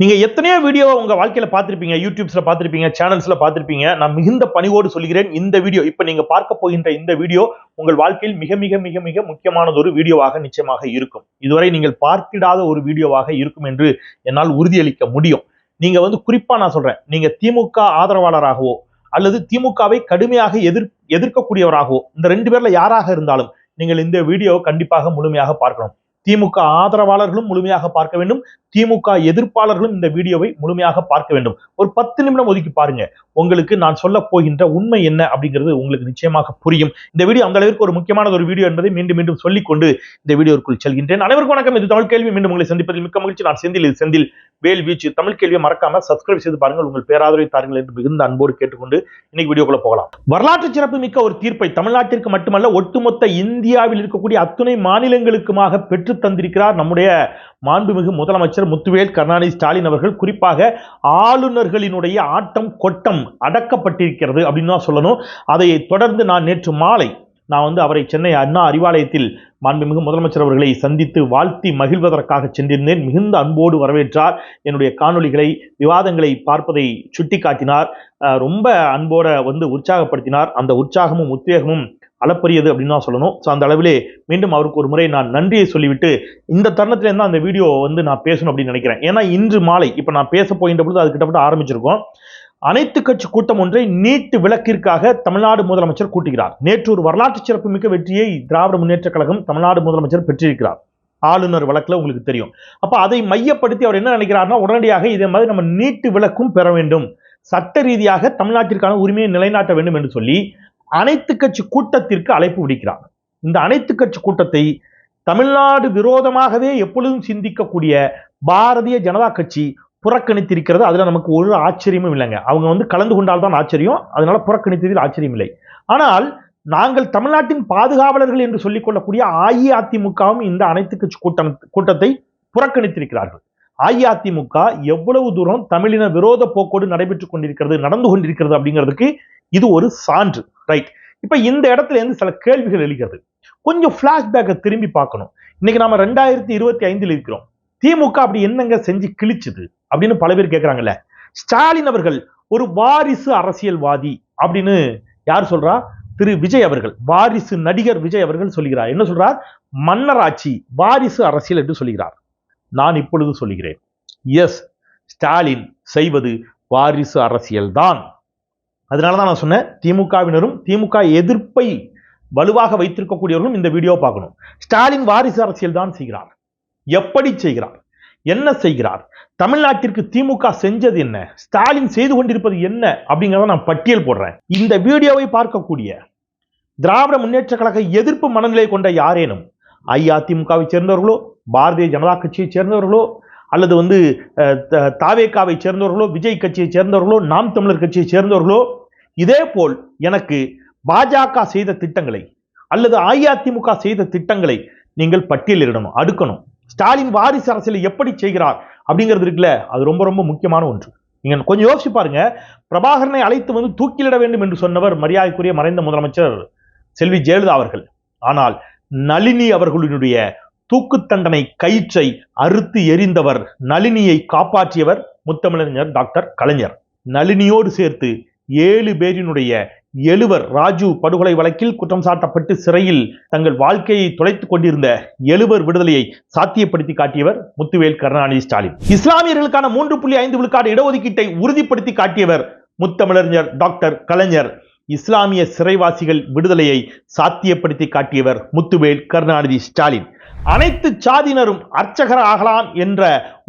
நீங்க எத்தனையோ வீடியோ உங்க வாழ்க்கையில பார்த்திருப்பீங்க யூடியூப்ஸ்ல பார்த்துருப்பீங்க சேனல்ஸ்ல பார்த்துருப்பீங்க. நான் மிகுந்த பணிவோடு சொல்கிறேன் இந்த வீடியோ இப்ப நீங்க பார்க்க போகின்ற இந்த வீடியோ உங்கள் வாழ்க்கையில் மிக மிக மிக மிக முக்கியமானது ஒரு வீடியோவாக நிச்சயமாக இருக்கும். இதுவரை நீங்கள் பார்த்திடாத ஒரு வீடியோவாக இருக்கும் என்று என்னால் உறுதியளிக்க முடியும். நீங்க வந்து குறிப்பா நான் சொல்றேன் நீங்க திமுக ஆதரவாளராகவோ அல்லது திமுகவை கடுமையாக எதிர் எதிர்க்கக்கூடியவராகவோ இந்த ரெண்டு பேர்ல யாராக இருந்தாலும் நீங்கள் இந்த வீடியோ கண்டிப்பாக முழுமையாக பார்க்கணும். திமுக ஆதரவாளர்களும் முழுமையாக பார்க்க வேண்டும் திமுக எதிர்ப்பாளர்களும் இந்த வீடியோவை முழுமையாக பார்க்க வேண்டும். ஒரு பத்து நிமிடம் ஒதுக்கி பாருங்க. உங்களுக்கு நான் சொல்ல போகின்ற உண்மை என்ன அப்படிங்கிறது உங்களுக்கு நிச்சயமாக புரியும். இந்த வீடியோ அந்த அளவிற்கு ஒரு முக்கியமான ஒரு வீடியோ என்பதை மீண்டும் மீண்டும் சொல்லிக்கொண்டு இந்த வீடியோக்குள் செல்கின்றேன். அனைவருக்கும் வணக்கம். இது தமிழ் கேள்வி. மீண்டும் உங்களை சந்திப்பதில் மிக்க மகிழ்ச்சி. நான் செந்தில். இது செந்தில் வேல் வீச்சு. தமிழ் கேள்வியை மறக்காம சப்ஸ்கிரைப் செய்து பாருங்கள். உங்கள் பேராதரவை தாருங்கள் என்று மிகுந்த அன்போடு கேட்டுக்கொண்டு இன்னைக்கு வீடியோக்குள்ள போகலாம். வரலாற்று சிறப்பு மிக்க ஒரு தீர்ப்பை தமிழ்நாட்டிற்கு மட்டுமல்ல ஒட்டுமொத்த இந்தியாவில் இருக்கக்கூடிய அத்துணை மாநிலங்களுக்குமாக பெற்று தந்திருக்கிறார் நம்முடைய மாண்புமிகு முதலமைச்சர் முத்துவேல் கருணாநிதி ஸ்டாலின் அவர்கள் குறிப்பாக ஆளுநர்களினுடைய ஆட்டம் கொட்டம் அடக்கப்பட்டிருக்கிறது அப்படின்னு தான் சொல்லணும். அதை தொடர்ந்து நான் நேற்று மாலை நான் வந்து அவரை சென்னை அண்ணா அறிவாலயத்தில் மாண்புமிகு முதலமைச்சர் அவர்களை சந்தித்து வாழ்த்தி மகிழ்வதற்காக சென்றிருந்தேன். மிகுந்த அன்போடு வரவேற்றார். என்னுடைய காணொளிகளை விவாதங்களை பார்ப்பதை சுட்டிக்காட்டினார். ரொம்ப அன்போட வந்து உற்சாகப்படுத்தினார். அந்த உற்சாகமும் உத்வேகமும் அளப்பரியது அப்படின்னு தான் சொல்லணும். ஸோ அந்த அளவிலே மீண்டும் அவருக்கு ஒரு முறை நான் நன்றியை சொல்லிவிட்டு இந்த தருணத்தில் தான் அந்த வீடியோ வந்து நான் பேசணும் அப்படின்னு நினைக்கிறேன். ஏன்னா இன்று மாலை இப்போ நான் பேச போகின்ற பொழுது அது கிட்டப்பட்ட ஆரம்பிச்சிருக்கோம். அனைத்து கட்சி கூட்டம் ஒன்றை நீட்டு விளக்கிற்காக தமிழ்நாடு முதலமைச்சர் கூட்டுகிறார். நேற்று ஒரு வரலாற்று சிறப்புமிக்க வெற்றியை திராவிட முன்னேற்ற கழகம் தமிழ்நாடு முதலமைச்சர் பெற்றிருக்கிறார். ஆளுநர் வழக்கில் உங்களுக்கு தெரியும். அப்போ அதை மையப்படுத்தி அவர் என்ன நினைக்கிறார்னா உடனடியாக இதே மாதிரி நம்ம நீட்டு விளக்கும் பெற வேண்டும். சட்ட ரீதியாக தமிழ்நாட்டிற்கான உரிமையை நிலைநாட்ட வேண்டும் என்று சொல்லி அனைத்து கட்சி கூட்டத்திற்கு அழைப்பு விடுக்கிறார் இந்த அனைத்து கட்சி கூட்டத்தை தமிழ்நாடு விரோதமாகவே எப்பொழுதும் சிந்திக்கக்கூடிய பாரதிய ஜனதா கட்சி புறக்கணித்திருக்கிறது. அதில் நமக்கு ஒரு ஆச்சரியமும் இல்லைங்க. அவங்க வந்து கலந்து கொண்டால்தான் ஆச்சரியம். அதனால புறக்கணித்ததில் ஆச்சரியம் இல்லை. ஆனால் நாங்கள் தமிழ்நாட்டின் பாதுகாவலர்கள் என்று சொல்லிக்கொள்ளக்கூடிய அஇஅதிமுகவும் இந்த அனைத்து கட்சி கூட்டம் கூட்டத்தை புறக்கணித்திருக்கிறார்கள். அஇஅதிமுக எவ்வளவு தூரம் தமிழின விரோத போக்கோடு நடைபெற்றுக் கொண்டிருக்கிறது நடந்து கொண்டிருக்கிறது அப்படிங்கிறதுக்கு இது ஒரு சான்று ரைட் இப்ப இந்த இடத்துல இருந்து சில கேள்விகள் எழுகிறது. கொஞ்சம் பிளாஷ்பேக்கை திரும்பி பார்க்கணும். இன்னைக்கு நாம ரெண்டாயிரத்தி இருபத்தி ஐந்தில் இருக்கிறோம். திமுக அப்படி என்னங்க செஞ்சு கிழிச்சுது அப்படின்னு பல பேர் கேட்கிறாங்கல்ல ஸ்டாலின் அவர்கள் ஒரு வாரிசு அரசியல்வாதி அப்படின்னு யார் சொல்றா? திரு விஜய் அவர்கள் வாரிசு நடிகர் விஜய் அவர்கள் சொல்கிறார். என்ன சொல்றார்? மன்னராட்சி வாரிசு அரசியல் என்று சொல்கிறார். நான் இப்பொழுது சொல்கிறேன் எஸ் ஸ்டாலின் செய்வது வாரிசு அரசியல்தான் அதனால தான் நான் சொன்னேன் திமுகவினரும் திமுக எதிர்ப்பை வலுவாக வைத்திருக்கக்கூடியவர்களும் இந்த வீடியோ பார்க்கணும். ஸ்டாலின் வாரிசு அரசியல் தான் செய்கிறார். எப்படி செய்கிறார்? என்ன செய்கிறார்? தமிழ்நாட்டிற்கு திமுக செஞ்சது என்ன? ஸ்டாலின் செய்து கொண்டிருப்பது என்ன? அப்படிங்கிறத நான் பட்டியல் போடுறேன். இந்த வீடியோவை பார்க்கக்கூடிய திராவிட முன்னேற்ற கழக எதிர்ப்பு மனநிலை கொண்ட யாரேனும் அஇஅதிமுகவை சேர்ந்தவர்களோ பாரதிய ஜனதா கட்சியை சேர்ந்தவர்களோ அல்லது வந்து தாவேக்காவை த- தாவேகாவை சேர்ந்தவர்களோ விஜய் கட்சியை சேர்ந்தவர்களோ நாம் தமிழர் கட்சியை சேர்ந்தவர்களோ இதே போல் எனக்கு பாஜக செய்த திட்டங்களை அல்லது அஇஅதிமுக செய்த திட்டங்களை நீங்கள் பட்டியலிடணும் அடுக்கணும். ஸ்டாலின் வாரிசு அரசியலை எப்படி செய்கிறார் அப்படிங்கிறது இருக்குல்ல அது ரொம்ப ரொம்ப முக்கியமான ஒன்று. நீங்கள் கொஞ்சம் யோசிச்சு பாருங்க பிரபாகரனை அழைத்து வந்து தூக்கிலிட வேண்டும் என்று சொன்னவர் மரியாதைக்குரிய மறைந்த முதலமைச்சர் செல்வி ஜெயலலிதா அவர்கள். ஆனால் நளினி அவர்களுடைய தூக்கு தண்டனை கயிற்றை அறுத்து எறிந்தவர் நளினியை காப்பாற்றியவர் முத்தமிழறிஞர் டாக்டர் கலைஞர். நளினியோடு சேர்த்து ஏழு பேரினுடைய எழுவர் ராஜு படுகொலை வழக்கில் குற்றம் சாட்டப்பட்டு சிறையில் தங்கள் வாழ்க்கையை தொலைத்துக் கொண்டிருந்த எழுவர் விடுதலையை சாத்தியப்படுத்தி காட்டியவர் முத்துவேல் கருணாநிதி ஸ்டாலின். இஸ்லாமியர்களுக்கான மூன்று புள்ளி ஐந்து விழுக்காடு இடஒதுக்கீட்டை உறுதிப்படுத்தி காட்டியவர் முத்தமிழறிஞர் டாக்டர் கலைஞர். இஸ்லாமிய சிறைவாசிகள் விடுதலையை சாத்தியப்படுத்தி காட்டியவர் முத்துவேல் கருணாநிதி ஸ்டாலின். அனைத்து சாதியினரும் அர்ச்சகர் ஆகலாம் என்ற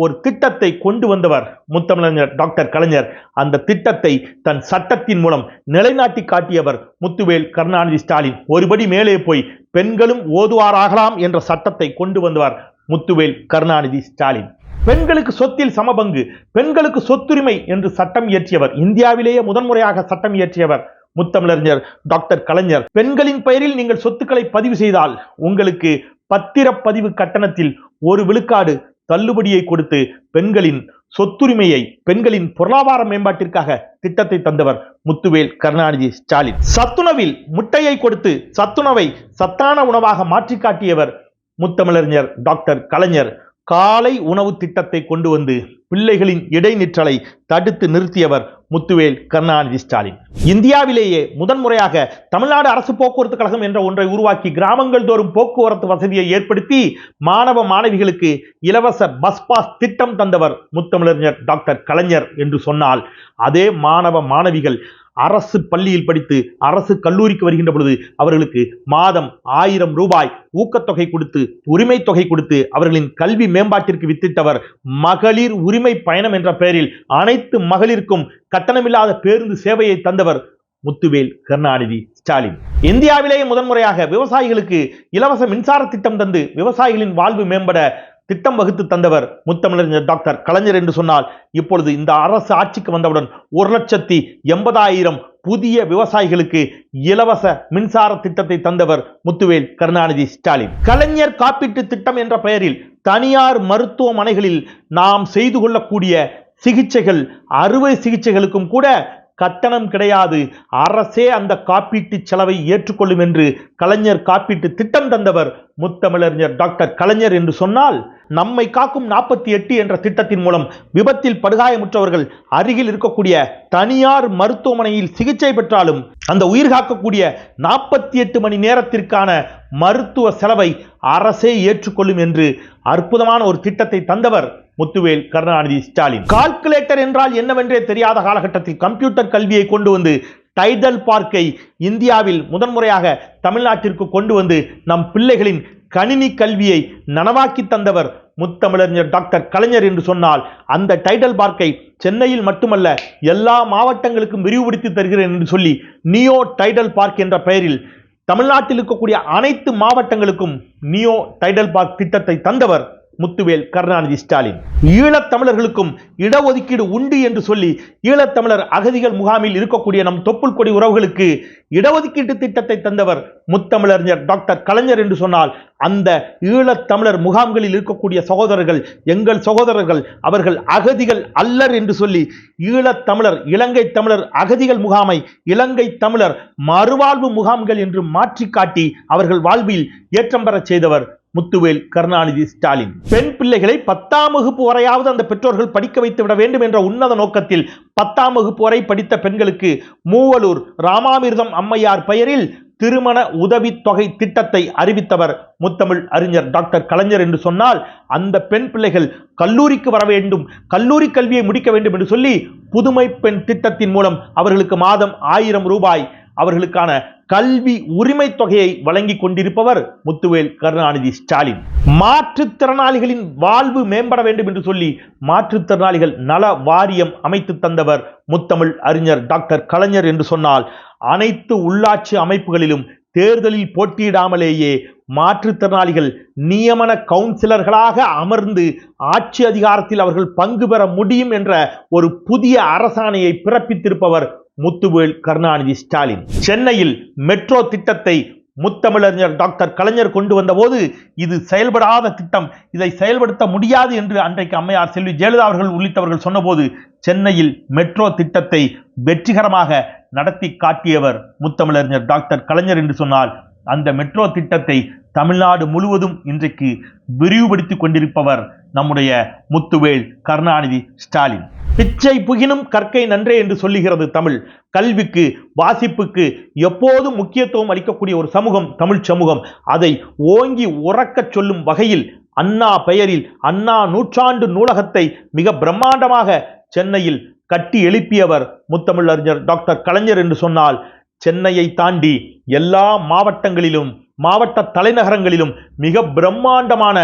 ஒரு திட்டத்தை கொண்டு வந்தவர் முத்தமிழர் டாக்டர் கலைஞர். அந்த திட்டத்தை தன் சட்டத்தின் மூலம் நிலைநாட்டி காட்டியவர் முத்துவேல் கருணாநிதி ஸ்டாலின். ஒருபடி மேலே போய் பெண்களும் ஓதுவாராகலாம் என்ற சட்டத்தை கொண்டு வந்தவர் முத்துவேல் கருணாநிதி ஸ்டாலின். பெண்களுக்கு சொத்தில் சமபங்கு பெண்களுக்கு சொத்துரிமை என்று சட்டம் இயற்றியவர் இந்தியாவிலேயே முதன்முறையாக சட்டம் இயற்றியவர் முத்தமிழறிஞர் டாக்டர் கலைஞர். பெண்களின் பெயரில் நீங்கள் சொத்துக்களை பதிவு செய்தால் உங்களுக்கு பத்திரப்பதிவு கட்டணத்தில் ஒரு விழுக்காடு தள்ளுபடியை கொடுத்து பெண்களின் சொத்துரிமையை பெண்களின் பொருளாதார மேம்பாட்டிற்காக திட்டத்தை தந்தவர் முத்துவேல் கருணாநிதி ஸ்டாலின். சத்துணவில் முட்டையை கொடுத்து சத்துணவை சத்தான உணவாக மாற்றி காட்டியவர் முத்தமிழறிஞர் டாக்டர் கலைஞர் காலை உணவு திட்டத்தை கொண்டு வந்து பிள்ளைகளின் இடைநிற்றலை தடுத்து நிறுத்தியவர் முத்துவேல் கருணாநிதி ஸ்டாலின். இந்தியாவிலேயே முதன்முறையாக தமிழ்நாடு அரசு போக்குவரத்து கழகம் என்ற ஒன்றை உருவாக்கி கிராமங்கள் தோறும் போக்குவரத்து வசதியை ஏற்படுத்தி மாணவ மாணவிகளுக்கு இலவச பஸ் பாஸ் திட்டம் தந்தவர் முத்தமிழறிஞர் டாக்டர் கலைஞர் என்று சொன்னால் அதே மாணவ மாணவிகள் அரசு பள்ளியில் படித்து அரசு கல்லூரிக்கு வருகின்ற பொழுது அவர்களுக்கு மாதம் ஆயிரம் ரூபாய் ஊக்கத்தொகை கொடுத்து உரிமை தொகை கொடுத்து அவர்களின் கல்வி மேம்பாட்டிற்கு வித்திட்டவர் மகளிர் உரிமை பயணம் என்ற பெயரில் அனைத்து மகளிருக்கும் கட்டணமில்லாத பேருந்து சேவையை தந்தவர் முத்துவேல் கருணாநிதி ஸ்டாலின். இந்தியாவிலேயே முதன்முறையாக விவசாயிகளுக்கு இலவச மின்சார திட்டம் தந்து விவசாயிகளின் வாழ்வு மேம்பட திட்டம் வகுத்து தந்தவர் முத்தமிழறிஞர் டாக்டர் கலைஞர் என்று சொன்னால் இப்பொழுது இந்த அரசு ஆட்சிக்கு வந்தவுடன் ஒரு லட்சத்தி எண்பதாயிரம் புதிய விவசாயிகளுக்கு இலவச மின்சார திட்டத்தை தந்தவர் முத்துவேல் கருணாநிதி ஸ்டாலின். கலைஞர் காப்பீட்டு திட்டம் என்ற பெயரில் தனியார் மருத்துவமனைகளில் நாம் செய்து கொள்ளக்கூடிய சிகிச்சைகள் அறுவை சிகிச்சைகளுக்கும் கூட கட்டணம் கிடையாது. அரசே அந்த காப்பீட்டு செலவை ஏற்றுக்கொள்ளும் என்று கலைஞர் காப்பீட்டு திட்டம் தந்தவர் முத்தமிழறிஞர் டாக்டர் கலைஞர் என்று சொன்னால் நம்மை காக்கும் நாற்பத்தி எட்டு என்ற திட்டத்தின் மூலம் விபத்தில் படுகாயமுற்றவர்கள் அருகில் இருக்கக்கூடிய தனியார் மருத்துவமனையில் சிகிச்சை பெற்றாலும் அந்த உயிர் காக்கக்கூடிய நாற்பத்தி எட்டு மணி நேரத்திற்கான மருத்துவ செலவை அரசே ஏற்றுக்கொள்ளும் என்று அற்புதமான ஒரு திட்டத்தை தந்தவர் முத்துவேல் கருணாநிதி ஸ்டாலின். கால்குலேட்டர் என்றால் என்னவென்றே தெரியாத காலகட்டத்தில் கம்ப்யூட்டர் கல்வியை கொண்டு வந்து டைடல் பார்க்கை இந்தியாவில் முதன்முறையாக தமிழ்நாட்டிற்கு கொண்டு வந்து நம் பிள்ளைகளின் கணினி கல்வியை நனவாக்கி தந்தவர் முத்தமிழறிஞர் டாக்டர் கலைஞர் என்று சொன்னால் அந்த டைடல் பார்க்கை சென்னையில் மட்டுமல்ல எல்லா மாவட்டங்களுக்கும் விரிவுபடுத்தி தருகிறேன் என்று சொல்லி நியோ டைடல் பார்க் என்ற பெயரில் தமிழ்நாட்டில் இருக்கக்கூடிய அனைத்து மாவட்டங்களுக்கும் நியோ டைடல் பார்க் திட்டத்தை தந்தவர் முத்துவேல் கருணாநிதி ஸ்டாலின். ஈழத்தமிழர்களுக்கும் இடஒதுக்கீடு உண்டு என்று சொல்லி ஈழத்தமிழர் அகதிகள் முகாமில் இருக்கக்கூடிய நம் தொப்புள் கொடி உறவுகளுக்கு இடஒதுக்கீட்டு திட்டத்தை தந்தவர் முத்தமிழறிஞர் டாக்டர் கலைஞர் என்று சொன்னால் அந்த ஈழத்தமிழர் முகாம்களில் இருக்கக்கூடிய சகோதரர்கள் எங்கள் சகோதரர்கள் அவர்கள் அகதிகள் அல்லர் என்று சொல்லி ஈழத்தமிழர் இலங்கை தமிழர் அகதிகள் முகாமை இலங்கை தமிழர் மறுவாழ்வு முகாம்கள் என்று மாற்றி காட்டி அவர்கள் வாழ்வில் ஏற்றம் பெறச் செய்தவர் முத்துவேல் கருணாநிதி ஸ்டாலின். பெண் பிள்ளைகளை பத்தாம் வகுப்பு வரையாவது அந்த பெற்றோர்கள் படிக்க வைத்து விட வேண்டும் என்ற உன்னத நோக்கத்தில் பத்தாம் வகுப்பு வரை படித்த பெண்களுக்கு மூவலூர் ராமாமிர்தம் அம்மையார் பெயரில் திருமண உதவித்தொகை திட்டத்தை அறிவித்தவர் முத்தமிழ் அறிஞர் டாக்டர் கலைஞர் என்று சொன்னால் அந்த பெண் பிள்ளைகள் கல்லூரிக்கு வர வேண்டும் கல்லூரி கல்வியை முடிக்க வேண்டும் என்று சொல்லி புதுமை பெண் திட்டத்தின் மூலம் அவர்களுக்கு மாதம் ஆயிரம் ரூபாய் அவர்களுக்கான கல்வி உரிமை தொகையை வழங்கி கொண்டிருப்பவர் முத்துவேல் கருணாநிதி ஸ்டாலின். மாற்றுத்திறனாளிகளின் வாழ்வு மேம்பட வேண்டும் என்று சொல்லி மாற்றுத்திறனாளிகள் நல வாரியம் அமைத்து தந்தவர் முத்தமிழ் அறிஞர் டாக்டர் கலைஞர் என்று சொன்னால் அனைத்து உள்ளாட்சி அமைப்புகளிலும் தேர்தலில் போட்டியிடாமலேயே மாற்றுத்திறனாளிகள் நியமன கவுன்சிலர்களாக அமர்ந்து ஆட்சி அதிகாரத்தில் அவர்கள் பங்கு பெற முடியும் என்ற ஒரு புதிய அரசாணையை பிறப்பித்திருப்பவர் முத்துவேல் கருணாநிதி ஸ்டாலின். சென்னையில் மெட்ரோ திட்டத்தை முத்தமிழறிஞர் டாக்டர் கலைஞர் கொண்டு வந்தபோது இது செயல்படாத திட்டம். இதை செயல்படுத்த முடியாது என்று அன்றைக்கு அம்மையார் செல்வி ஜெயலலிதா அவர்கள் உள்ளிட்டவர்கள் சொன்னபோது சென்னையில் மெட்ரோ திட்டத்தை வெற்றிகரமாக நடத்தி காட்டியவர் முத்தமிழறிஞர் டாக்டர் கலைஞர் என்று சொன்னால் அந்த மெட்ரோ திட்டத்தை தமிழ்நாடு முழுவதும் இன்றைக்கு விரிவுபடுத்திக் கொண்டிருப்பவர் நம்முடைய முத்துவேல் கருணாநிதி ஸ்டாலின். பிச்சை புகினும் கற்கை நன்றே என்று சொல்லுகிறது தமிழ். கல்விக்கு வாசிப்புக்கு எப்போதும் முக்கியத்துவம் அளிக்கக்கூடிய ஒரு சமூகம் தமிழ் சமூகம். அதை ஓங்கி உறக்கச் சொல்லும் வகையில் அண்ணா பெயரில் அண்ணா நூற்றாண்டு நூலகத்தை மிக பிரம்மாண்டமாக சென்னையில் கட்டி எழுப்பியவர் முத்தமிழறிஞர் டாக்டர் கலைஞர் என்று சொன்னால் சென்னையை தாண்டி எல்லா மாவட்டங்களிலும் மாவட்ட தலைநகரங்களிலும் மிக பிரம்மாண்டமான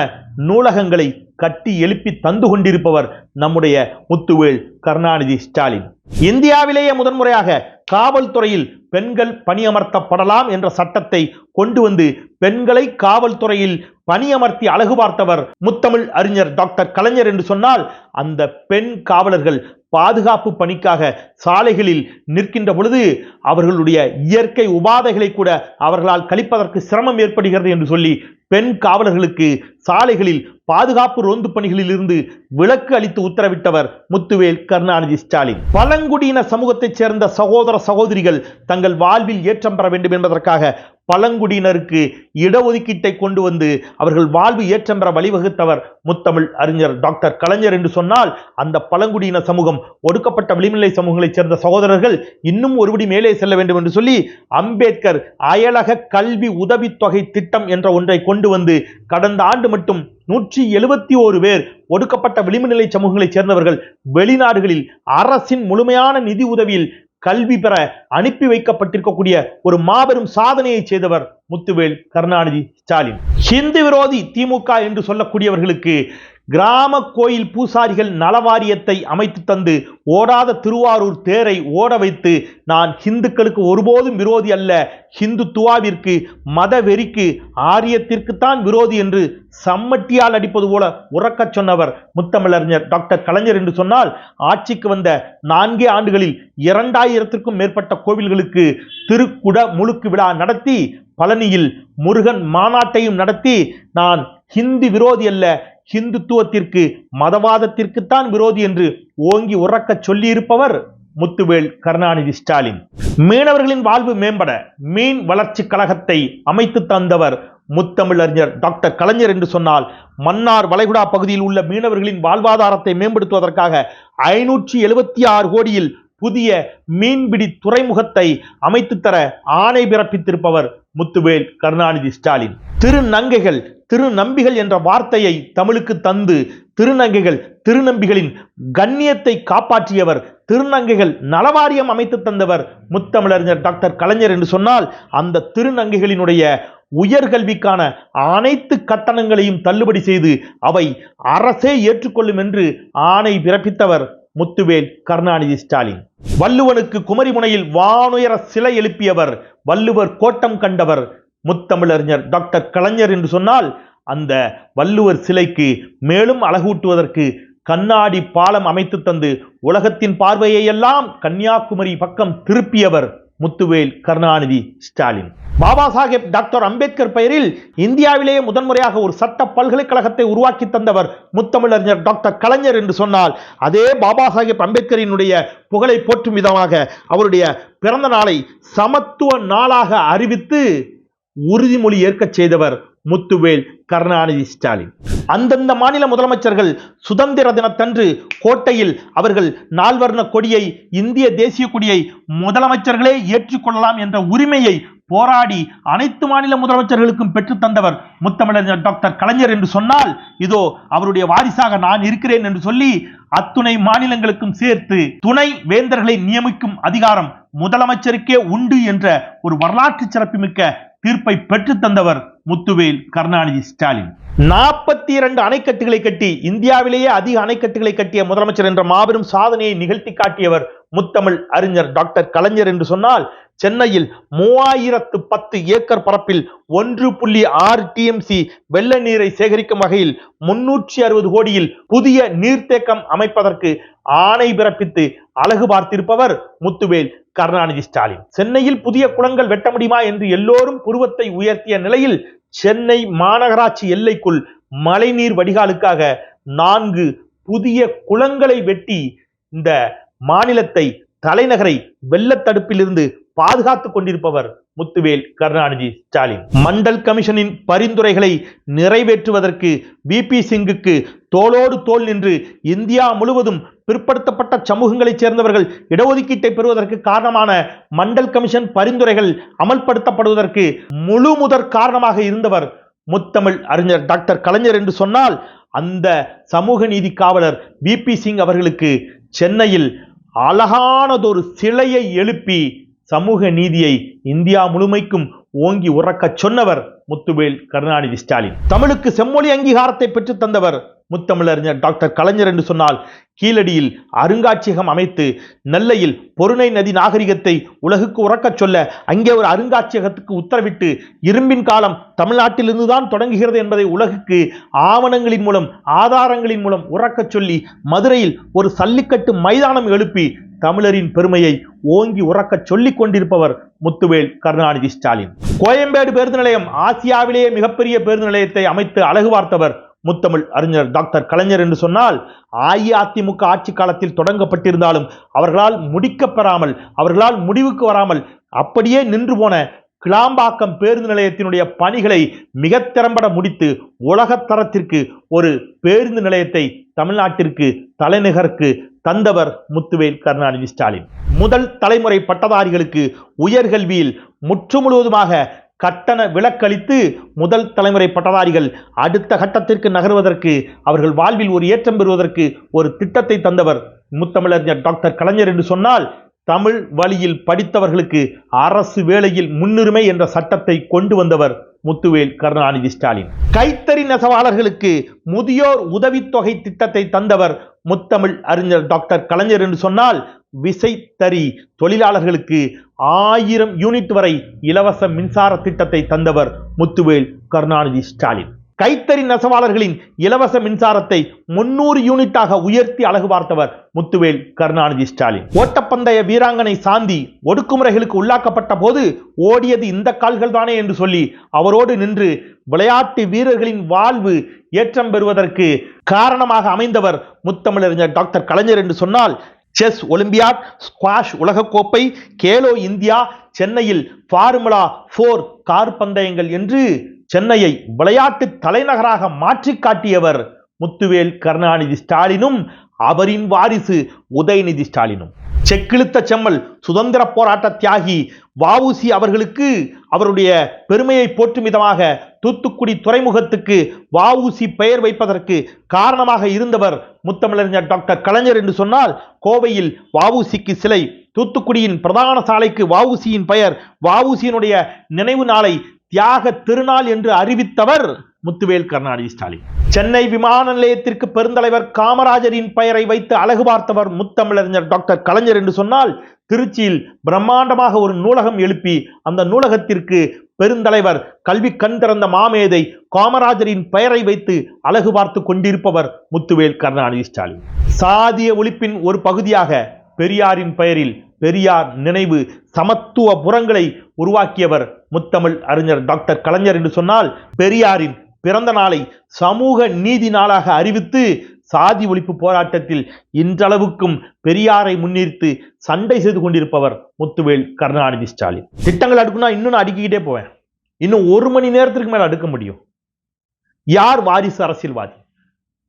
நூலகங்களை கட்டி எழுப்பி தந்து கொண்டிருப்பவர் நம்முடைய முத்துவேல் கருணாநிதி ஸ்டாலின். இந்தியாவிலேயே முதன்முறையாக காவல்துறையில் பெண்கள் பணியமர்த்தப்படலாம் என்ற சட்டத்தை கொண்டு வந்து பெண்களை காவல்துறையில் பணியமர்த்தி அழகு பார்த்தவர் முத்தமிழ் அறிஞர் டாக்டர் கலைஞர் என்று சொன்னால் அந்த பெண் காவலர்கள் பாதுகாப்பு பணிக்காக சாலைகளில் நிற்கின்ற பொழுது அவர்களுடைய இயற்கை உபாதைகளை கூட அவர்களால் கழிப்பதற்கு சிரமம் ஏற்படுகிறது என்று சொல்லி பெண் காவலர்களுக்கு சாலைகளில் பாதுகாப்பு ரோந்து பணிகளில் இருந்து விலக்கு அளித்து உத்தரவிட்டவர் முத்துவேல் கருணாநிதி ஸ்டாலின். பழங்குடியின சமூகத்தைச் சேர்ந்த சகோதர சகோதரிகள் தங்கள் வாழ்வில் ஏற்றம் பெற வேண்டும் என்பதற்காக பழங்குடியினருக்கு இடஒதுக்கீட்டை கொண்டு வந்து அவர்கள் வாழ்வு ஏற்றம் பெற வழிவகுத்தவர் முத்தமிழ் அறிஞர் டாக்டர் கலைஞர் என்று சொன்னால் அந்த பழங்குடியின சமூகம் ஒடுக்கப்பட்ட விளிநிலை சமூகங்களைச் சேர்ந்த சகோதரர்கள் இன்னும் ஒருபடி மேலே செல்ல வேண்டும் என்று சொல்லி அம்பேத்கர் அயலக கல்வி உதவித்தொகை திட்டம் என்ற ஒன்றை கொண்டு வந்து கடந்த ஆண்டு மட்டும் நூற்றி எழுபத்தி ஓரு பேர் ஒடுக்கப்பட்ட விளிம்புநிலை சமூகங்களைச் சேர்ந்தவர்கள் வெளிநாடுகளில் அரசின் முழுமையான நிதி உதவியில் கல்வி பெற அனுப்பி வைக்கப்பட்டிருக்கக்கூடிய ஒரு மாபெரும் சாதனையை செய்தவர் முத்துவேல் கருணாநிதி ஸ்டாலின். ஹிந்து விரோதி திமுக என்று சொல்லக்கூடியவர்களுக்கு கிராம கோயில் பூசாரிகள் நலவாரியத்தை அமைத்து தந்து ஓடாத திருவாரூர் தேரை ஓட வைத்து நான் ஹிந்துக்களுக்கு ஒருபோதும் விரோதி அல்ல. ஹிந்துத்துவாவிற்கு மத வெறிக்கு ஆரியத்திற்குத்தான் விரோதி என்று சம்மட்டியால் அடிப்பது போல உறக்கச் சொன்னவர் முத்தமிழறிஞர் டாக்டர் கலைஞர் என்று சொன்னால் ஆட்சிக்கு வந்த நான்கே ஆண்டுகளில் இரண்டாயிரத்திற்கும் மேற்பட்ட கோவில்களுக்கு திருக்குட முழுக்கு விழா நடத்தி பழனியில் முருகன் மாநாட்டையும் நடத்தி நான் ஹிந்து விரோதி அல்ல ஹிந்துத்துவத்திற்கு மதவாதத்திற்குத்தான் விரோதி என்று ஓங்கி உறக்கச் சொல்லியிருப்பவர் முத்துவேல் கருணாநிதி ஸ்டாலின். மீனவர்களின் வாழ்வு மேம்பட மீன் வளர்ச்சி கழகத்தை அமைத்து தந்தவர் முத்தமிழறிஞர் டாக்டர் கலைஞர் என்று சொன்னால் மன்னார் வளைகுடா பகுதியில் உள்ள மீனவர்களின் வாழ்வாதாரத்தை மேம்படுத்துவதற்காக ஐநூற்றி எழுபத்தி ஆறு கோடியில் புதிய மீன்பிடி துறைமுகத்தை அமைத்து தர ஆணை பிறப்பித்திருப்பவர் முத்துவேல் கருணாநிதி ஸ்டாலின். திருநங்கைகள் திருநம்பிகள் என்ற வார்த்தையை தமிழுக்கு தந்து திருநங்கைகள் திருநம்பிகளின் கண்ணியத்தை காப்பாற்றியவர் திருநங்கைகள் நலவாரியம் அமைத்து தந்தவர் முத்தமிழறிஞர் டாக்டர் கலைஞர் என்று சொன்னால் அந்த திருநங்கைகளினுடைய உயர்கல்விக்கான அனைத்து கட்டணங்களையும் தள்ளுபடி செய்து அவை அரசே ஏற்றுக்கொள்ளும் என்று ஆணை பிறப்பித்தவர் முத்துவேல் கருணாநிதி ஸ்டாலின். வள்ளுவனுக்கு குமரிமுனையில் வானுயர சிலை எழுப்பியவர் வள்ளுவர் கோட்டம் கண்டவர் முத்தமிழறிஞர் டாக்டர் கலைஞர் என்று சொன்னால் அந்த வள்ளுவர் சிலைக்கு மேலும் அழகூட்டுவதற்கு கண்ணாடி பாலம் அமைத்து தந்து உலகத்தின் பார்வையை எல்லாம் கன்னியாகுமரி பக்கம் திருப்பியவர் முத்துவேல் கருணாநிதி ஸ்டாலின். பாபா சாஹேப் டாக்டர் அம்பேத்கர் பெயரில் இந்தியாவிலேயே முதன்முறையாக ஒரு சட்ட பல்கலைக்கழகத்தை உருவாக்கி தந்தவர் முத்தமிழறிஞர் டாக்டர் கலைஞர் என்று சொன்னால் அதே பாபா சாஹேப் அம்பேத்கரினுடைய புகழை போற்றும் விதமாக அவருடைய பிறந்த நாளை சமத்துவ நாளாக அறிவித்து உறுதிமொழி ஏற்கச் செய்தவர் முத்துவேல் கருணாநிதி ஸ்டாலின். அந்தந்த மாநில முதலமைச்சர்கள் சுதந்திர தினத்தன்று கோட்டையில் அவர்கள் நால்வர்ண கொடியை இந்திய தேசிய கொடியை முதலமைச்சர்களே ஏற்றுக்கொள்ளலாம் என்ற உரிமையை போராடி அனைத்து மாநில முதலமைச்சர்களுக்கும் பெற்று தந்தவர் முத்தமிழர் டாக்டர் கலைஞர் என்று சொன்னால் இதோ அவருடைய வாரிசாக நான் இருக்கிறேன் என்று சொல்லி அத்துணை மாநிலங்களுக்கும் சேர்த்து துணை வேந்தர்களை நியமிக்கும் அதிகாரம் முதலமைச்சருக்கே உண்டு என்ற ஒரு வரலாற்று சிறப்புமிக்க தீர்ப்பை பெற்று தந்தவர் முத்துவேல் கருணாநிதி ஸ்டாலின். நாற்பத்தி இரண்டு அணைக்கட்டுகளை கட்டி இந்தியாவிலேயே அதிக அணைக்கட்டுகளை கட்டிய முதலமைச்சர் என்ற மாபெரும் சாதனையை நிகழ்த்தி காட்டியவர் முத்தமிழ் அறிஞர் டாக்டர் கலைஞர் என்று சொன்னால் சென்னையில் மூவாயிரத்து பத்து ஏக்கர் பரப்பில் ஒன்று புள்ளி ஆறு டிஎம்சி வெள்ள நீரை சேகரிக்கும் வகையில் முன்னூற்றி அறுபது கோடியில் புதிய நீர்த்தேக்கம் அமைப்பதற்கு ஆணை பிறப்பித்து அழகு பார்த்திருப்பவர் முத்துவேல் கருணாநிதி ஸ்டாலின். சென்னையில் புதிய குளங்கள் வெட்ட முடியுமா என்று எல்லோரும் புருவத்தை உயர்த்திய நிலையில் சென்னை மாநகராட்சி எல்லைக்குள் மழைநீர் வடிகாலுக்காக நான்கு புதிய குளங்களை வெட்டி இந்த மாநிலத்தை தலைநகரை வெள்ளத்தடுப்பிலிருந்து பாதுகாத்துக் கொண்டிருப்பவர் முத்துவேல் கருணாநிதி ஸ்டாலின். மண்டல் கமிஷனின் பரிந்துரைகளை நிறைவேற்றுவதற்கு பிபி சிங்குக்கு தோளோடு தோள் நின்று இந்தியா முழுவதும் பிற்படுத்தப்பட்ட சமூகங்களைச் சேர்ந்தவர்கள் இடஒதுக்கீட்டை பெறுவதற்கு காரணமான மண்டல் கமிஷன் பரிந்துரைகள் அமல்படுத்தப்படுவதற்கு முழு முதற் காரணமாக இருந்தவர் முத்தமிழ் அறிஞர் டாக்டர் கலைஞர் என்று சொன்னால் அந்த சமூக நீதி காவலர் பிபி சிங் அவர்களுக்கு சென்னையில் அழகானதொரு சிலையை எழுப்பி சமூக நீதியை இந்தியா முழுமைக்கும் ஓங்கி உறக்கச் சொன்னவர் முத்துவேல் கருணாநிதி ஸ்டாலின். தமிழுக்கு செம்மொழி அங்கீகாரத்தை பெற்றுத் தந்தவர் முத்தமிழறிஞர் டாக்டர் கலைஞர் என்று சொன்னால் கீழடியில் அருங்காட்சியகம் அமைத்து நெல்லையில் பொருணை நதி நாகரிகத்தை உலகுக்கு உறக்கச் சொல்ல அங்கே ஒரு அருங்காட்சியகத்துக்கு உத்தரவிட்டு இரும்பின் காலம் தமிழ்நாட்டிலிருந்து தான் தொடங்குகிறது என்பதை உலகுக்கு ஆவணங்களின் மூலம் ஆதாரங்களின் மூலம் உறக்கச் சொல்லி மதுரையில் ஒரு சல்லிக்கட்டு மைதானம் எழுப்பி தமிழரின் பெருமையை ஓங்கி உறக்கச் சொல்லிக் கொண்டிருப்பவர் முத்துவேல் கருணாநிதி ஸ்டாலின். கோயம்பேடு பேருந்து நிலையம் ஆசியாவிலேயே மிகப்பெரிய பேருந்து நிலையத்தை அமைத்து அழகு பார்த்தவர் முத்தமிழ் அறிஞர் டாக்டர் கலைஞர் என்று சொன்னால் அஇஅதிமுக ஆட்சி காலத்தில் தொடங்கப்பட்டிருந்தாலும் அவர்களால் முடிக்கப்பெறாமல் அவர்களால் முடிவுக்கு வராமல் அப்படியே நின்று போன கிளாம்பாக்கம் பேருந்து நிலையத்தினுடைய பணிகளை மிக திறம்பட முடித்து உலகத் தரத்திற்கு ஒரு பேருந்து நிலையத்தை தமிழ்நாட்டிற்கு தலைநகருக்கு தந்தவர் முத்துவேல் கருணாநிதி ஸ்டாலின். முதல் தலைமுறை பட்டதாரிகளுக்கு உயர்கல்வியில் முற்று முழுவதுமாக கட்டண விலக்களித்து முதல் தலைமுறை பட்டதாரிகள் அடுத்த கட்டத்திற்கு நகர்வதற்கு அவர்கள் வாழ்வில் ஒரு ஏற்றம் பெறுவதற்கு ஒரு திட்டத்தை தந்தவர் முத்தமிழறிஞர் டாக்டர் கலைஞர் என்று சொன்னால் தமிழ் வழியில் படித்தவர்களுக்கு அரசு வேலையில் முன்னுரிமை என்ற சட்டத்தை கொண்டு வந்தவர் முத்துவேல் கருணாநிதி ஸ்டாலின். கைத்தறி நெசவாளர்களுக்கு முதியோர் உதவித்தொகை திட்டத்தை தந்தவர் முத்தமிழ் அறிஞர் டாக்டர் கலைஞர் என்று சொன்னால் விசைத்தறி தொழிலாளர்களுக்கு ஆயிரம் யூனிட் வரை இலவச மின்சார திட்டத்தை தந்தவர் முத்துவேல் கருணாநிதி ஸ்டாலின். கைத்தறி நெசவாளர்களின் இலவச மின்சாரத்தை முன்னூறு யூனிட்டாக உயர்த்தி அழகு பார்த்தவர் முத்துவேல் கருணாநிதி ஸ்டாலின். ஓட்டப்பந்தய வீராங்கனை சாந்தி ஒடுக்குமுறைகளுக்கு உள்ளாக்கப்பட்ட போது ஓடியது இந்த கால்கள் தானே என்று சொல்லி அவரோடு நின்று விளையாட்டு வீரர்களின் வாழ்வு ஏற்றம் பெறுவதற்கு காரணமாக அமைந்தவர் முத்தமிழறிஞர் டாக்டர் கலைஞர் என்று சொன்னால் செஸ் ஒலிம்பியாட் ஸ்குவாஷ் உலகக்கோப்பை கேலோ இந்தியா சென்னையில் ஃபார்முலா ஃபோர் கார் பந்தயங்கள் என்று சென்னையை விளையாட்டு தலைநகராக மாற்றி காட்டியவர் முத்துவேல் கருணாநிதி ஸ்டாலினும் அவரின் வாரிசு உதயநிதி ஸ்டாலினும். செக்கிழுத்த செம்மல் சுதந்திர போராட்ட தியாகி வஉசி அவர்களுக்கு அவருடைய பெருமையை போற்றும் விதமாக தூத்துக்குடி துறைமுகத்துக்கு வஉசி பெயர் வைப்பதற்கு காரணமாக இருந்தவர் முத்தமிழறிஞர் டாக்டர் கலைஞர் என்று சொன்னால் கோவையில் வஉசிக்கு சிலை தூத்துக்குடியின் பிரதான சாலைக்கு வஉசியின் பெயர் வஉசியினுடைய நினைவு நாளை தியாக திருநாள் என்று அறிவித்தவர் முத்துவேல் கருணாநிதி ஸ்டாலின். சென்னை விமான நிலையத்திற்கு பெருந்தலைவர் காமராஜரின் பெயரை வைத்து அழகு பார்த்தவர் முத்தமிழறிஞர் டாக்டர் கலைஞர் என்று சொன்னால் திருச்சியில் பிரம்மாண்டமாக ஒரு நூலகம் எழுப்பி அந்த நூலகத்திற்கு பெருந்தலைவர் கல்வி கண் திறந்த மாமேதை காமராஜரின் பெயரை வைத்து அழகு பார்த்து கொண்டிருப்பவர் முத்துவேல் கருணாநிதி ஸ்டாலின். சாதிய ஒழிப்பின் ஒரு பகுதியாக பெரியாரின் பெயரில் பெரியார் நினைவு சமத்துவ புறங்களை உருவாக்கியவர் முத்தமிழ் அறிஞர் டாக்டர் கலைஞர் என்று சொன்னால் பெரியாரின் பிறந்த நாளை சமூக நீதி நாளாக அறிவித்து சாதி ஒழிப்பு போராட்டத்தில் இன்றளவுக்கும் பெரியாரை முன்னிறுத்து சண்டை செய்து கொண்டிருப்பவர் முத்துவேல் கருணாநிதி ஸ்டாலின். திட்டங்கள் அடுக்குனா இன்னும் நான் அடுக்கிக்கிட்டே போவேன். இன்னும் ஒரு மணி நேரத்திற்கு மேல அடுக்க முடியும். யார் வாரிசு அரசியல்வாதி?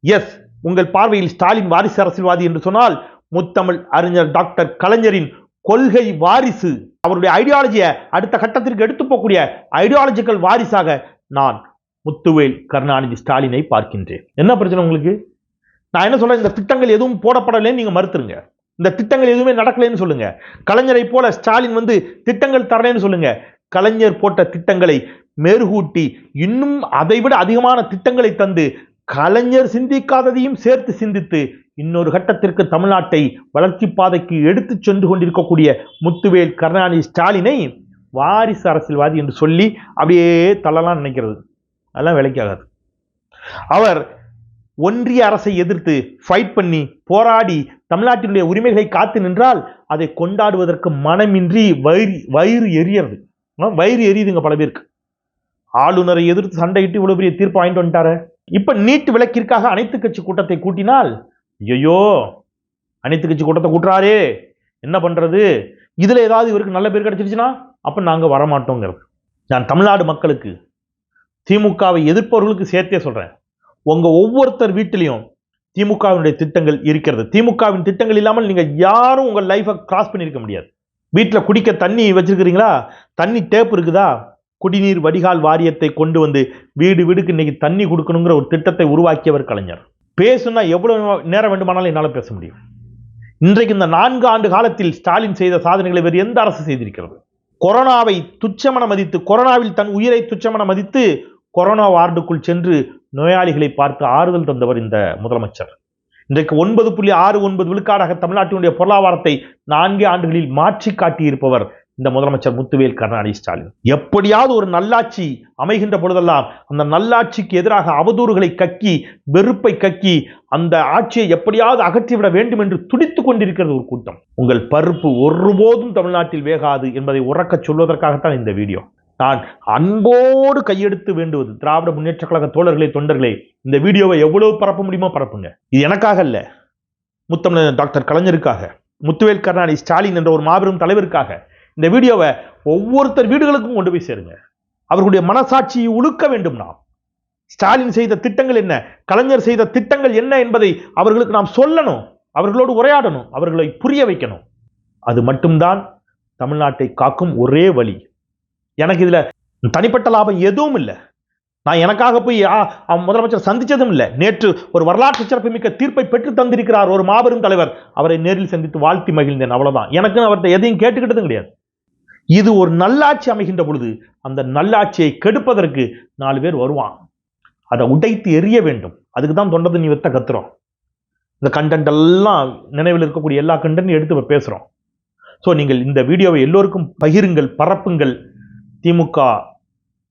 எஸ் உங்கள் பார்வையில் ஸ்டாலின் வாரிசு அரசியல்வாதி என்று சொன்னால் முத்தமிழ் அறிஞர் டாக்டர் கலைஞரின் கொள்கை வாரிசு. அவருடைய ஐடியாலஜியை அடுத்த கட்டத்திற்கு எடுத்து போகக்கூடிய ஐடியாலஜிக்கல் வாரிசாக நான் முத்துவேல் கருணாநிதி ஸ்டாலினை பார்க்கின்றேன். என்ன பிரச்சனை உங்களுக்கு? நான் என்ன சொல்றேன்? இந்த திட்டங்கள் எதுவும் போடப்படலைன்னு நீங்க மறுத்துருங்க. இந்த திட்டங்கள் எதுவுமே நடக்கலைன்னு சொல்லுங்க. கலைஞரை போல ஸ்டாலின் வந்து திட்டங்கள் தரலைன்னு சொல்லுங்க. கலைஞர் போட்ட திட்டங்களை மெருகூட்டி இன்னும் அதைவிட அதிகமான திட்டங்களை தந்து கலைஞர் சிந்திக்காததையும் சேர்த்து சிந்தித்து இன்னொரு கட்டத்திற்கு தமிழ்நாட்டை வளர்ச்சி பாதைக்கு எடுத்து சென்று கொண்டிருக்கக்கூடிய முத்துவேல் கருணாநிதி ஸ்டாலினை வாரிசு அரசியல்வாதி என்று சொல்லி அப்படியே தள்ளலாம் நினைக்கிறது. அதெல்லாம் வேலைக்காகாது. அவர் ஒன்றிய அரசை எதிர்த்து ஃபைட் பண்ணி போராடி தமிழ்நாட்டினுடைய உரிமைகளை காத்து நின்றால் அதை கொண்டாடுவதற்கு மனமின்றி வயிறு வயிறு எரியறது. வயிறு எரியுதுங்க பல பேருக்கு. ஆளுநரை எதிர்த்து சண்டையிட்டு இவ்வளோ பெரிய தீர்ப்பு வாங்கிட்டு வந்துட்டாரு. இப்போ நீட் விளக்கிற்காக அனைத்து கட்சி கூட்டத்தை கூட்டினால் ஐயோ அனைத்து கட்சி கூட்டத்தை கூட்டுறாரே. என்ன பண்ணுறது இதில் ஏதாவது இவருக்கு நல்ல பேர் கிடச்சிருச்சுன்னா அப்போ நாங்கள் வரமாட்டோங்கிறது. நான் தமிழ்நாடு மக்களுக்கு திமுகவை எதிர்ப்பவர்களுக்கு சேர்த்தே சொல்கிறேன் உங்கள் ஒவ்வொருத்தர் வீட்டிலையும் திமுகவினுடைய திட்டங்கள் இருக்கிறது. திமுகவின் திட்டங்கள் இல்லாமல் நீங்கள் யாரும் உங்கள் லைஃப்பை கிராஸ் பண்ணியிருக்க முடியாது. வீட்டில் குடிக்க தண்ணி வச்சுருக்கிறீங்களா? தண்ணி டேப் இருக்குதா? குடிநீர் வடிகால் வாரியத்தை கொண்டு வந்து வீடு வீடுக்கு இன்னைக்கு தண்ணி கொடுக்கணுங்கிற ஒரு திட்டத்தை உருவாக்கியவர் கலைஞர். பேசுனா எவ்வளவு நேரம் வேண்டுமானாலும் என்னால் பேச முடியும். இன்றைக்கு இந்த நான்கு ஆண்டு காலத்தில் ஸ்டாலின் செய்த சாதனைகளை வேறு எந்த அரசு செய்திருக்கிறது? கொரோனாவை துச்சமென மதித்து கொரோனாவில் தன் உயிரை துச்சமென மதித்து கொரோனா வார்டுக்குள் சென்று நோயாளிகளை பார்த்து ஆறுதல் தந்தவர் இந்த முதலமைச்சர். இன்றைக்கு ஒன்பது புள்ளி ஆறு ஒன்பது விழுக்காடாக தமிழ்நாட்டினுடைய பொருளாதாரத்தை நான்கே ஆண்டுகளில் மாற்றி காட்டியிருப்பவர் இந்த முதலமைச்சர் முத்துவேல் கருணாநிதி ஸ்டாலின். எப்படியாவது ஒரு நல்லாட்சி அமைகின்ற பொழுதெல்லாம் அந்த நல்லாட்சிக்கு எதிராக அவதூறுகளை கக்கி வெறுப்பை கக்கி அந்த ஆட்சியை எப்படியாவது அகற்றிவிட வேண்டும் என்று துடித்து கொண்டிருக்கிறது ஒரு கூட்டம். உங்கள் பருப்பு ஒருபோதும் தமிழ்நாட்டில் வேகாது என்பதை உறக்கச் சொல்வதற்காகத்தான் இந்த வீடியோ. நான் அன்போடு கையெடுத்து வேண்டுவது திராவிட முன்னேற்ற கழக தோழர்களே தொண்டர்களே இந்த வீடியோவை எவ்வளவு பரப்ப முடியுமோ பரப்புங்க. இது எனக்காக அல்ல முத்தமிழ் டாக்டர் கலைஞருக்காக முத்துவேல் கருணாநிதி ஸ்டாலின் என்ற ஒரு மாபெரும் தலைவருக்காக. இந்த வீடியோவை ஒவ்வொருத்தர் வீடுகளுக்கும் கொண்டு போய் சேருங்க. அவர்களுடைய மனசாட்சியை உழுக்க வேண்டும் நாம். ஸ்டாலின் செய்த திட்டங்கள் என்ன? கலைஞர் செய்த திட்டங்கள் என்ன என்பதை அவர்களுக்கு நாம் சொல்லணும். அவர்களோடு உரையாடணும். அவர்களை புரிய வைக்கணும். அது மட்டும்தான் தமிழ்நாட்டை காக்கும் ஒரே வழி. எனக்கு இதுல தனிப்பட்ட லாபம் எதுவும் இல்லை. நான் எனக்காக போய் முதலமைச்சர் சந்திச்சதும் இல்லை. நேற்று ஒரு வரலாற்று சிறப்புமிக்க தீர்ப்பை பெற்று தந்திருக்கிறார் ஒரு மாபெரும் தலைவர். அவரை நேரில் சந்தித்து வாழ்த்தி மகிழ்ந்தேன். அவ்வளவுதான். எனக்கு அவர்கிட்ட எதையும் கேட்டுக்கிட்டதும் கிடையாது. இது ஒரு நல்லாட்சி அமைகின்ற பொழுது அந்த நல்லாட்சியை கெடுப்பதற்கு நாலு பேர் வருவான் அதை உடைத்து எரிய வேண்டும். அதுக்கு தான் தொண்டது நீ வெத்த கத்துறோம் இந்த கண்டென்ட் எல்லாம் நினைவில் இருக்கக்கூடிய எல்லா கண்டென்ட்டும் எடுத்து பேசுகிறோம் ஸோ நீங்கள் இந்த வீடியோவை எல்லோருக்கும் பகிருங்கள் பரப்புங்கள். திமுக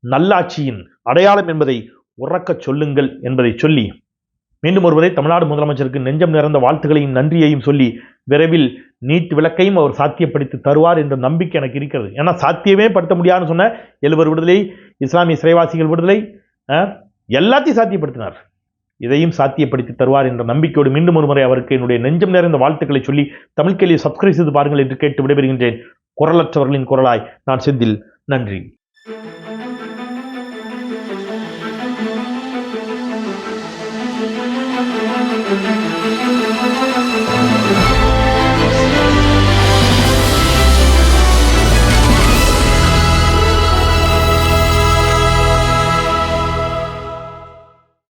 நல்லாட்சியின் அடையாளம் என்பதை உறக்கச் சொல்லுங்கள் என்பதை சொல்லி மீண்டும் ஒருவரை தமிழ்நாடு முதலமைச்சருக்கு நெஞ்சம் நிறைந்த வாழ்த்துக்களையும் நன்றியையும் சொல்லி விரைவில் நீட் விளக்கையும் அவர் சாத்தியப்படுத்தி தருவார் என்ற நம்பிக்கை எனக்கு இருக்கிறது. ஏன்னா சாத்தியமே படுத்த முடியாதுன்னு சொன்ன எழுவர் விடுதலை இஸ்லாமிய சிறைவாசிகள் விடுதலை எல்லாத்தையும் சாத்தியப்படுத்தினார். இதையும் சாத்தியப்படுத்தி தருவார் என்ற நம்பிக்கையோடு மீண்டும் ஒருமுறை அவருக்கு என்னுடைய நெஞ்சம் நிறைந்த வாழ்த்துக்களை சொல்லி தமிழ் கேள்வியை சப்ஸ்கிரைப் செய்து பாருங்கள் என்று கேட்டு விடைபெறுகின்றேன். குரலற்றவர்களின் குரலாய் நான் செந்தில். நன்றி.